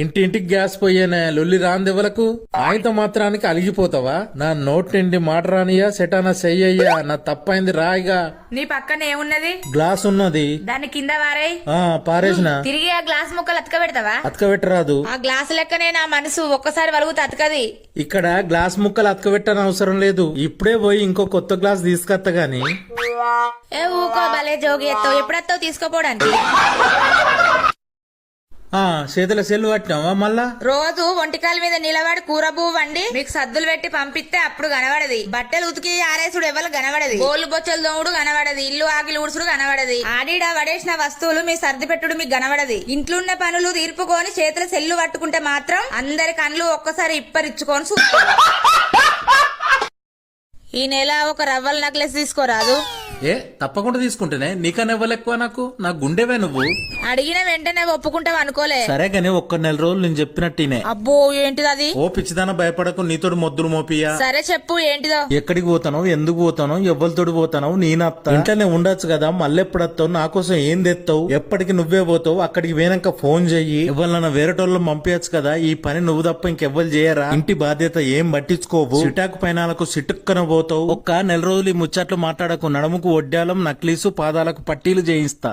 ఇంటింటికి గ్యాస్ పోయేనే లొల్లి రాందెవలకు ఆయనతో మాత్రానికి అలిగిపోతావా? నా నోటి నిండి మాట రానియా సెటానా చెయ్యయ్యా నా తప్పైంది రాయిగా. నీ పక్కన ఏమున్నది? గ్లాస్ ఉన్నది. దాని కింద వారై. ఆ పారేసిన. తిరిగి ఆ గ్లాస్ ముక్కలు అతక పెడతావా అతకబెట్టరాదు. ఆ గ్లాస్ లెక్కనే నా మనసు ఒక్కసారి వలుగుతూ అతకది. ఇక్కడ గ్లాస్ ముక్కలు అతకబెట్టని అవసరం లేదు. ఇప్పుడే పోయి ఇంకో కొత్త గ్లాస్ తీసుకొత్త గాని. ఏ ఊకో భలే జోగి ఎత్తావు. ఎప్పుడెత్తావు తీసుకోపోవడానికి? చేతుల సెల్లు పట్టినావా మళ్ళా? రోజు ఒంటికాల మీద నిలబడి కూర పువ్వు వండి మీకు సద్దులు పెట్టి పంపిస్తే అప్పుడు కనబడది. బట్టలు ఉతికి ఆరేసుడు ఎవరు కనబడది. గోళ్ళు బొచ్చలు దోముడు కనబడది. ఇల్లు ఆకిలి ఉడుసుడు కనబడది. ఆడిడ పడేసిన వస్తువులు మీ సర్ది పెట్టుడు మీకు కనబడది. ఇంట్లో ఉన్న పనులు తీర్పుకొని చేతుల సెల్లు పట్టుకుంటే మాత్రం అందరి కళ్ళు ఒక్కసారి ఇప్పరిచ్చుకొని చూస్తారు ఈ నెల ఒక రవ్వల నెక్లెస్ తీసుకోరాదు. ఏ తప్పకుండా తీసుకుంటేనే. నీకన్నా ఇవ్వలే ఎక్కువ నాకు? నా గుండెవే నువ్వు? అడిగిన వెంటనే ఒప్పుకుంటావు అనుకోలే. సరే గానీ ఒక్క నెల రోజులు నేను చెప్పినట్టినే. అబ్బో ఏంటిది అది? ఓ పిచ్చిదాన భయపడకు నీతోటి మొద్దులు మోపియా సరే చెప్పు ఏంటిదో? ఎక్కడికి పోతానో ఎందుకు పోతానో ఎవ్వరితోటి పోతానో నేనత్త. ఇంట్లోనే ఉండొచ్చు కదా మళ్ళీ ఎప్పుడు వస్తావు నా కోసం ఏం తెస్తావు ఎప్పటికి నువ్వే పోతావు అక్కడికి పోయినాక ఫోన్ చెయ్యి. ఎవరినైనా వేరేటోళ్ళు పంపించచ్చు కదా ఈ పని నువ్వు తప్ప ఇంకెవ్వరు చేయరా? ఇంటి బాధ్యత ఏం పట్టించుకోవు? సిటాకు పైనాలకు సిటుక్కన పోతావు. ఒక్క నెల రోజులు ఈ ముచ్చట్లు మాట్లాడకు నడుముకు ఒడ్డాలం నక్లీసు పాదాలకు పట్టీలు చేయిస్తా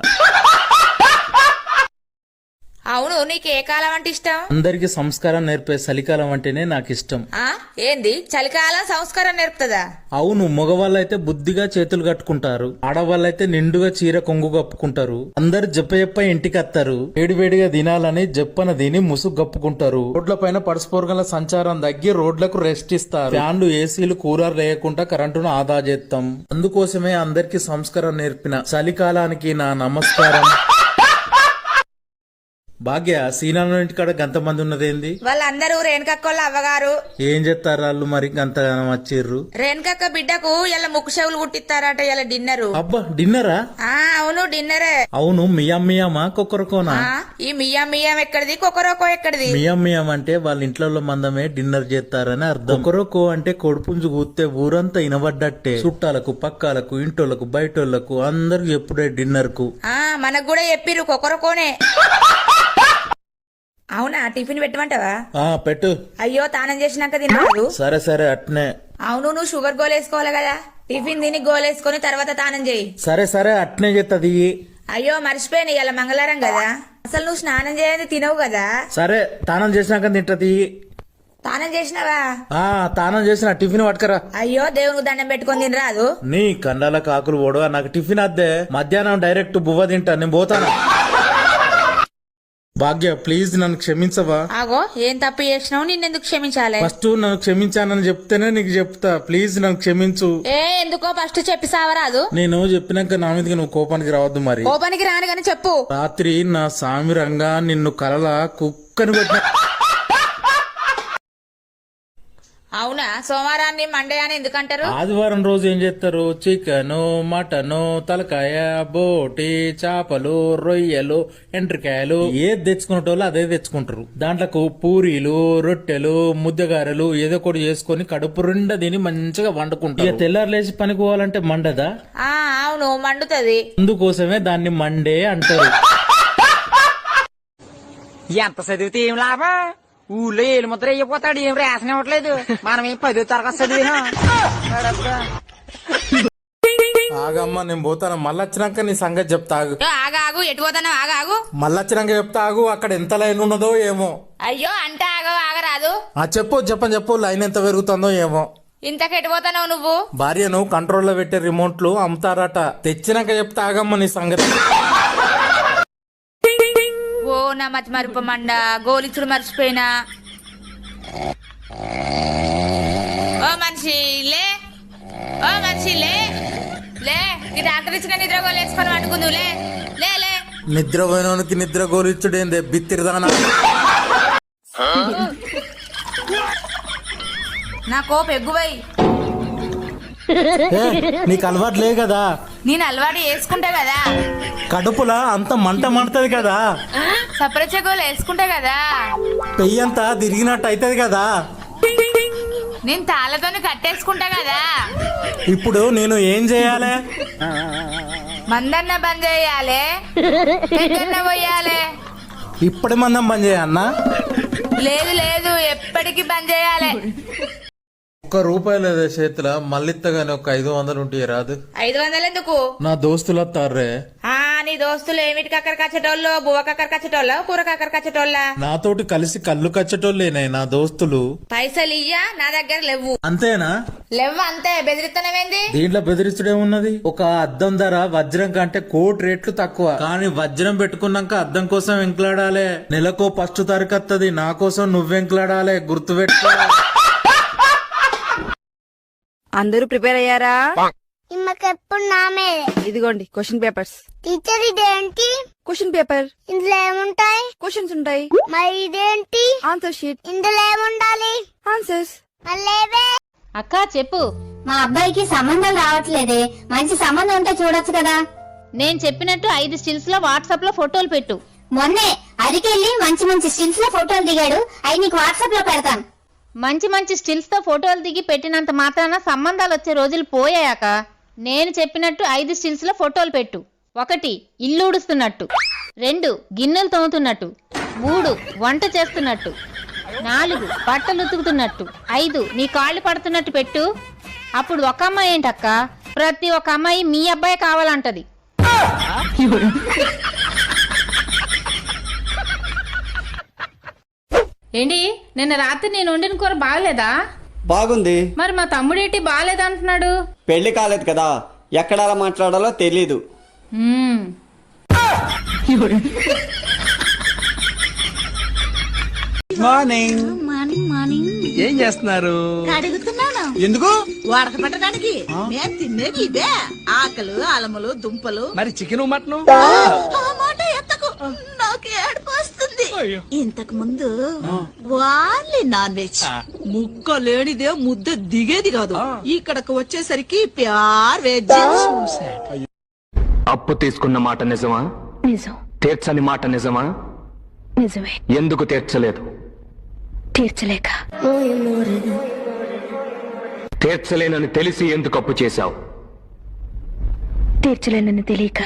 అవును నీకు ఏ కాలం అంటే ఇష్టం? అందరికి సంస్కారం నేర్పే చలికాలం అంటేనే నాకు ఇష్టం. ఆ? ఏంది? చలికాలం సంస్కారం నేర్పుతుందా? అవును మగవాళ్ళైతే బుద్ధిగా చేతులు కట్టుకుంటారు. ఆడవాళ్ళైతే నిండుగా చీర కొంగు కప్పుకుంటారు. అందరు జప్ప జప్ప ఇంటికి వస్తారు వేడివేడిగా తినాలని జప్పన తిని ముసుగు కప్పుకుంటారు. రోడ్ల పైన పరస్పరగల సంచారం తగ్గి రోడ్లకు రెస్ట్ ఇస్తారు. ఫ్యాన్లు ఏసీలు కూలర్ లేకుండా కరెంటును ఆదా చేస్తాం అందుకోసమే అందరికి సంస్కారం నేర్పిన చలికాలానికి నా నమస్కారం. భాగ్య సీనాల ఇంటికాడ గంత మంది ఉన్నదేంది? వాళ్ళందరూ రేణుకక్కోళ్ళ అవ్వగారు. ఏం చేస్తారు వాళ్ళు మరి గంతగానం వచ్చిర్రు? రేణుకక్క బిడ్డకు ఇలా ముక్కు చెవులు కుట్టిస్తారట ఇలా డిన్నరు. అబ్బా డిన్నరా? ఆ అవును డిన్నరే. అవును మియా మియామా కొక్కరకోనా? ఈ మియ్యం మియ్యం ఎక్కడిది? కొకరోకో ఎక్కడిది? మియం మియం అంటే వాళ్ళ ఇంట్లో మందమే డిన్నర్ చేస్తారని అర్థం. ఒకరొకో అంటే కొడుపుంజు కూస్తే ఊరంతా ఇనబడ్డట్టే. చుట్టాలకు పక్కాలకు ఇంటోళ్ళకు బయటోళ్ళకు అందరికి ఎప్పుడే డిన్నర్కు ఆ మనకు కూడా చెప్పిరు కొకరకోనే అవునా? టిఫిన్ పెట్టమంటావా? ఆ పెట్టు. అయ్యో తానం చేసినాక తినరాదు సరే సరే అట్నే. అవును నువ్వు షుగర్ గోలేసుకోవాలి కదా. టిఫిన్ తిని గోలేసుకొని తర్వాత తానం చేయి. సరే సరే అట్నే చేస్తుంది అయ్యో మర్చిపోయాను ఇలా మంగళవారం కదా. అసలు నువ్వు స్నానం చేయని తినవు కదా? సరే తానం చేసినాక తింటది తానం చేసినావా? ఆ తానం చేసిన టిఫిన్ పట్టుకరా. అయ్యో దేవునికి దండం పెట్టుకొని తినరాదు నీ కండాల కాకులు ఓడవ నాకు టిఫిన్ అద్దే. మధ్యాహ్నం డైరెక్ట్ బువ్వ తింటా నేను పోతాను? భాగ్య ప్లీజ్ నన్ను క్షమించవా? ఆగో ఏం తప్పు చేసినావు? నిన్నెందుకు క్షమించాలి? ఫస్ట్ నన్ను క్షమించానని చెప్తేనే నీకు చెప్తా. ప్లీజ్ నన్ను క్షమించు. ఏ ఎందుకో ఫస్ట్ చెప్పి సావరాదు. నేను చెప్పినాక నా మీదకి నువ్వు కోపానికి రావద్దు మరి. కోపానికి రాను గాని చెప్పు. రాత్రి నా సామి రంగా నిన్ను కలల కుక్కని కొట్టిన అవునా? సోమవారాన్ని మండే అని ఎందుకంటారు? ఆదివారం రోజు ఏం చేస్తారు? చికెన్ మటన్ తలకాయ బోటి చేపలు రొయ్యలు ఎండ్రికాయలు ఏది తెచ్చుకునేటోళ్ళు అదే తెచ్చుకుంటారు. దాంట్లో పూరీలు రొట్టెలు ముద్దగారెలు ఏదో ఒకటి చేసుకొని కడుపు నిండా తిని మంచిగా వండుకుంటారు. ఇక తెల్లారు లేచి పనికి పోవాలంటే మండదా? ఆ అవును మండుతది. అందుకోసమే దాన్ని మండే అంటారు. ఎంత చదివితే ఏం లాభం? ఊళ్ళో ఏలు ముద్ర అయిపోతాడు ఏం రేషన్ ఇవ్వట్లేదు. మనం ఏం పదో తరగతి చదివినా? ఆగమ్మా నేను పోతాను. మళ్ళీ వచ్చినాక నీ సంగతి చెప్తా ఆగు. ఏ, ఆగు ఆగు. ఎటు పోతాను ఆగు ఆగు. మళ్ళీ వచ్చినాక చెప్తా ఆగు. అక్కడ ఎంత లైన్ ఉన్నదో ఏమో. అయ్యో అంటే ఆగో ఆగరాదు. ఆ చెప్పు చెప్పని చెప్పు. లైన్ ఎంత పెరుగుతుందో ఏమో. ఇంతకు ఎటు పోతావు నువ్వు? భార్యను కంట్రోల్లో పెట్టే రిమోట్లు అమ్ముతారట. తెచ్చినాక చెప్తా ఆగమ్మ నీ సంగతి. నా మతి మరుపు మండ గోలిచుడు మర్చిపోయినా. ఓ మనిషి లే. ఓ మనిషి లే. లే ఈ డాక్టర్ ఇచ్చిన నిద్ర గోలేసుకొని వండుకుందు లే. లే లే. నిద్ర పోయినోనికి నిద్ర గోలిచ్చుడేందే? బిత్తిరిదానా నా కోపం ఏ, నీకు అలవాటు లే కదా? నేను అలవాటు వేసుకుంటా కదా. కడుపులా అంత మంట మంటది కదా. సపరచ గోలు వేసుకుంటా కదా. పెయ్యంతా తిరిగినట్టు అవుతుంది కదా. నేను తాళ్ళతోని కట్టేసుకుంటా కదా. ఇప్పుడు నేను ఏం చేయాలి? మందన్న బంద్ చేయాలి. పెద్దన్న పోయాలి. ఇప్పటి మందం పని చేయన్నా లేదు లేదు ఎప్పటికి బంద్ చేయాలి. ఒక్క రూపాయి లేదా చేతిలో మళ్ళిత్తగానే ఒక ఐదు వందలు ఉంటే రాదు? ఐదు వందలు ఎందుకు? నా దోస్తులు ఆ నీ దోస్తులు ఏమిటి కక్కర కచ్చటోళ్ళు? బువ్వ కక్కర కచ్చటోళ్ళ? కూర కక్కర కచ్చటోళ్ళ? నాతోటి కలిసి కళ్ళు కచ్చటోళ్ళేనే నా దోస్తులు. పైసలు ఇయ్యా నా దగ్గర లేవు. అంతేనా? లేవు అంతే. బెదిరిత్తనమేంది దీంట్లో బెదిరిస్తుడే ఉన్నది ఒక అద్దం ధర వజ్రం కంటే కోటి రేట్లు తక్కువ. కానీ వజ్రం పెట్టుకున్నాక అద్దం కోసం వెంకలాడాలే. నెలకో ఫస్ట్ తారీఖు నా కోసం నువ్వెంకలాడాలే గుర్తు పెట్టుకో అందరూ ప్రిపేర్ అయ్యారా? నామే ఇదిగోండి క్వశ్చన్ పేపర్స్. టీచర్ ఇదేంటి? Question paper. ఇందులో ఏముంటాయి? క్వశ్చన్స్ ఉంటాయి. మరి ఇదేంటి? ఆన్సర్ షీట్ ఇందులో ఏముండాలి? ఆన్సర్స్ మళ్ళేవే అక్క చెప్పు. మా అబ్బాయికి సంబంధం రావట్లేదే. మంచి సంబంధం ఉంటే చూడొచ్చు కదా. నేను చెప్పినట్టు ఐదు స్టిల్స్లో వాట్సాప్లో ఫోటోలు పెట్టు. మొన్నే అరికెళ్ళి మంచి మంచి స్టిల్స్లో ఫోటోలు దిగాడు. అవి నీకు వాట్సాప్లో పెడతాను. మంచి మంచి స్టిల్స్తో ఫోటోలు దిగి పెట్టినంత మాత్రాన సంబంధాలు వచ్చే రోజులు పోయాక నేను చెప్పినట్టు ఐదు స్టిల్స్లో ఫోటోలు పెట్టు. ఒకటి ఇల్లు ఉడుస్తున్నట్టు రెండు గిన్నెలు తోముతున్నట్టు. మూడు వంట చేస్తున్నట్టు. నాలుగు బట్టలు ఉతుకుతున్నట్టు. ఐదు నీ కాళ్ళు పడుతున్నట్టు పెట్టు. అప్పుడు ఒక అమ్మాయి ఏంటక్క? ప్రతి ఒక్క అమ్మాయి మీ అబ్బాయి కావాలంటది. ఏంటి? నిన్న రాత్రి నేను వండిన కూర బాగలేదా? బాగుంది. మరి మా తమ్ముడేంటి బాగలేదు అంటున్నాడు పెళ్ళి కాలేదు కదా. ఎక్కడ అలా మాట్లాడాలో తెలీదు. మార్నింగ్ ఏం చేస్తున్నారు? అడుగుతున్నాను ఎందుకు? వాడక పెట్టడానికి. తినేది ఇదే. ఆకలు అలములు దుంపలు. మరి చికెన్ మటన్ ఆ మాట ఎత్తకు నాకు ఏడుపు వస్తుంది ఇంతకు ముందు వాళ్ళి నాన్ వెజ్. ముక్క లేనిదే ముద్ద దిగేది కాదు. ఇక్కడకు వచ్చేసరికి ప్యార్ వెజ్. అప్పు తీసుకున్న మాట నిజమా? నిజం. తీర్చని మాట నిజమా? నిజమే. ఎందుకు తీర్చలేదు? తీర్చలేక. తీర్చలేనని తెలిసి ఎందుకు అప్పు చేశావు? తీర్చలేనని తెలియక.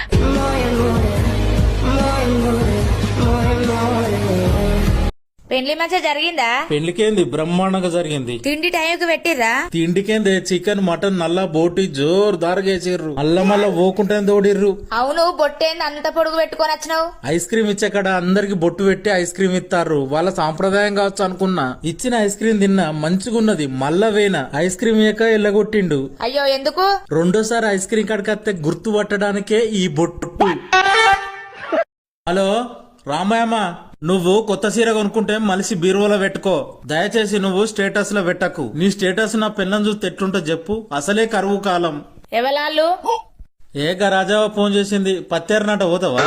పెండ్లి మధ్య జరిగిందా? పెళ్ళికేంది బ్రహ్మాండంగా జరిగింది. తిండి టైంకి పెట్టిర్రా? తిండికేంది? చికెన్ మటన్ నల్ల బోటి జోరు దారగేసిర్రు మల్ల మల్ల పోకుంటే తోడిర్రు. అవును బొట్టేంది? అంత పొడుగు పెట్టుకొని వచ్చినావు? ఐస్ క్రీమ్ ఇచ్చే కాడ అందరికి బొట్టు పెట్టి ఐస్ క్రీమ్ ఇస్తారు వాళ్ళ సాంప్రదాయం కావచ్చు అనుకున్నా. ఇచ్చిన ఐస్ క్రీమ్ తిన్నా మంచిగున్నది. మళ్ళా వేన ఐస్ క్రీమ్ ఇయ్యక ఎల్లగొట్టిండు. అయ్యో ఎందుకు? రెండోసారి ఐస్ క్రీమ్ కడకత్తే గుర్తు పట్టడానికే ఈ బొట్టు. హలో రామాయమ్మ నువ్వు కొత్త చీర కొనుక్కుంటే మలిసి బీరువాలో పెట్టుకో. దయచేసి నువ్వు స్టేటస్లో పెట్టకు. నీ స్టేటస్ నా పిల్లని చూస్తే ఎట్లుంటో చెప్పు. అసలే కరువు కాలం. ఎవలాళ్ళు? ఏ గరాజావా ఫోన్ చేసింది. పత్తేరనాట పోతావా